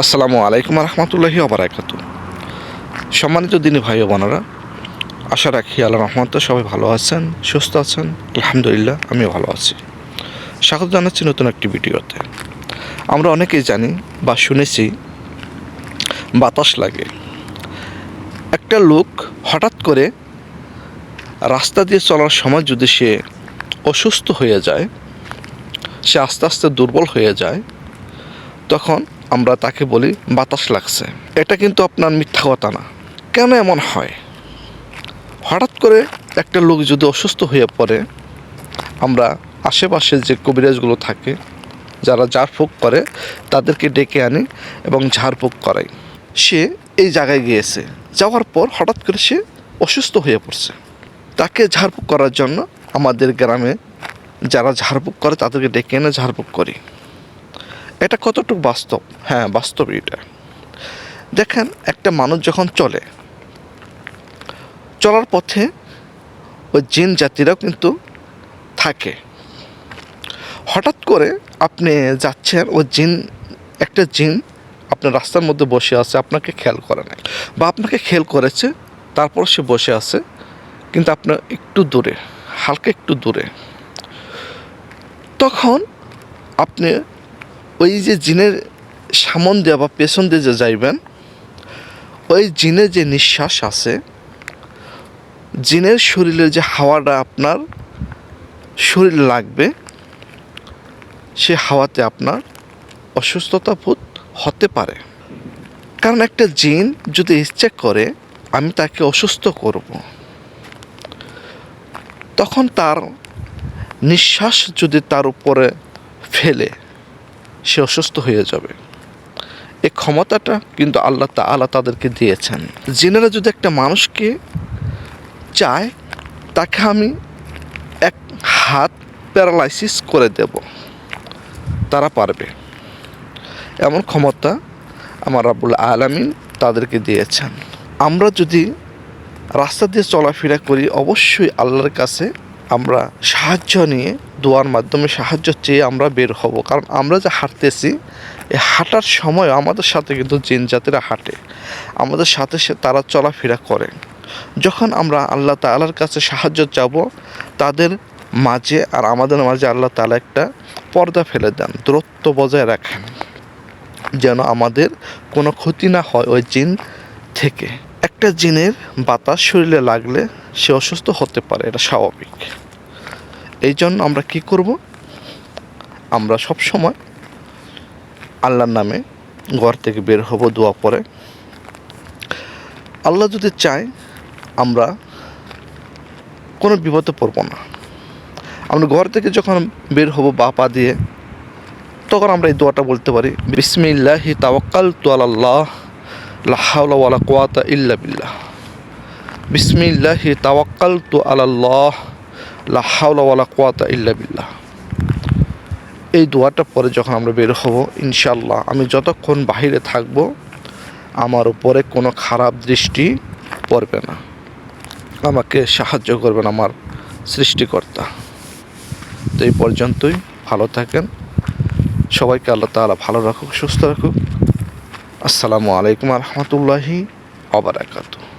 আসসালামু আলাইকুম রহমতুল্লাহি অবরাকাত সম্মানিত দিনী ভাই ও বোনেরা, আশা রাখি আল্লাহ রহমত সবাই ভালো আছেন, সুস্থ আছেন, আলহামদুলিল্লাহ আমিও ভালো আছি। স্বাগত জানাচ্ছি নতুন একটি ভিডিওতে। আমরা অনেকেই জানি বা শুনেছি, বাতাস লাগে। একটা লোক হঠাৎ করে রাস্তা দিয়ে চলার সময় যদি সে অসুস্থ হয়ে যায়, সে আস্তে আস্তে দুর্বল হয়ে যায়, তখন আমরা তাকে বলি, বাতাস লাগছে। এটা কিন্তু আপনার মিথ্যা কথা না। কেন এমন হয়? হঠাৎ করে একটা লোক যদি অসুস্থ হয়ে পড়ে, আমরা আশেপাশে যে কবিরাজগুলো থাকে, যারা ঝাড়ফুঁক করে, তাদেরকে ডেকে আনি এবং ঝাড়ফুঁক করাই। সে এই জায়গায় গিয়েছে। যাওয়ার পর হঠাৎ করে সে অসুস্থ হয়ে পড়ছে। তাকে ঝাড়ফুঁক করার জন্য আমাদের গ্রামে যারা ঝাড়ফুঁক করে, তাদেরকে ডেকে এনে ঝাড়ফুঁক করি। এটা কতটুকু বাস্তব? হ্যাঁ বাস্তব এটা। দেখেন, একটা মানুষ যখন চলে, চলার পথে ওই জিন জাতিরাও কিন্তু থাকে। হঠাৎ করে আপনি যাচ্ছেন, ওই জিন, একটা জিন আপনার রাস্তার মধ্যে বসে আছে, আপনাকে খেয়াল করে নাই। বা আপনাকে খেয়াল করেছে তারপর সে বসে আছে, কিন্তু আপনার একটু দূরে, হালকা একটু দূরে। তখন আপনি ওই যে জিনের সামন দিয়ে বা পেছন দিয়ে যে যাইবেন, ওই জিনের যে নিঃশ্বাস আছে, জিনের শরীরের যে হাওয়াটা আপনার শরীর লাগবে, সে হাওয়াতে আপনার অসুস্থতা বোধ হতে পারে। কারণ একটা জিন যদি ইচ্ছে করে, আমি তাকে অসুস্থ করব। তখন তার নিঃশ্বাস যদি তার উপরে ফেলে সে অসুস্থ হয়ে যাবে। এই ক্ষমতাটা কিন্তু আল্লাহ তাআলা তাদেরকে দিয়েছেন। জেনারা যদি একটা মানুষকে চায়, তাকে আমি এক হাত প্যারালাইসিস করে দেব। তারা পারবে। এমন ক্ষমতা আমার রাবুল আলামিন তাদেরকে দিয়েছেন। আমরা যদি রাস্তা দিয়ে চলাফেরা করি, অবশ্যই আল্লাহর কাছে আমরা সাহায্য নিয়ে, দোয়ার মাধ্যমে সাহায্য চেয়ে আমরা বের হব। কারণ আমরা যে হাঁটতেছি এই হাঁটার সময় আমাদের সাথে কিন্তু জিন জাতিরা হাঁটে। আমাদের সাথে সে তারা চলাফেরা করে। যখন আমরা আল্লাহ তালার কাছে সাহায্য চাবো, তাদের মাঝে আর আমাদের মাঝে আল্লাহ তালা একটা পর্দা ফেলে দেন, দূরত্ব বজায় রাখেন। যেন আমাদের কোনো ক্ষতি না হয় ওই জিন থেকে। একটা জিনের বাতাস শরীরে লাগলে সে অসুস্থ হতে পারে, এটা স্বাভাবিক। এই জন্য আমরা কি করব? আমরা সব সময় আল্লাহর নামে ঘর থেকে বের হব, দোয়া পরে। আল্লাহ যদি চায়, আমরা কোনো বিপদে পড়ব না। আমরা ঘর থেকে যখন বের হব বা পা দিয়ে, তখন আমরা এই দোয়াটা বলতে পারি, বিসমিল্লাহি তাওয়াক্কাল তু আল্লাহ লাহাউলা ওয়ালা কোয়াতা ইল্লা বিল্লাহ। বিসমিল্লাহি তাওয়াক্কাল তু আল্লাহ লাহাউলা কোয়াতা ইল্লা বিল্লাহ। এই দোয়াটা পরে যখন আমরা বের হব ইনশাল্লাহ আমি যতক্ষণ বাহিরে থাকব, আমার উপরে কোনো খারাপ দৃষ্টি পড়বে না। আমাকে সাহায্য করবেন আমার সৃষ্টিকর্তা। তো এই পর্যন্তই, ভালো থাকেন। সবাইকে আল্লাহ তাআলা ভালো রাখুক, সুস্থ রাখুক। আসসালামু আলাইকুম রহমতুল্লাহি অবরাকাতু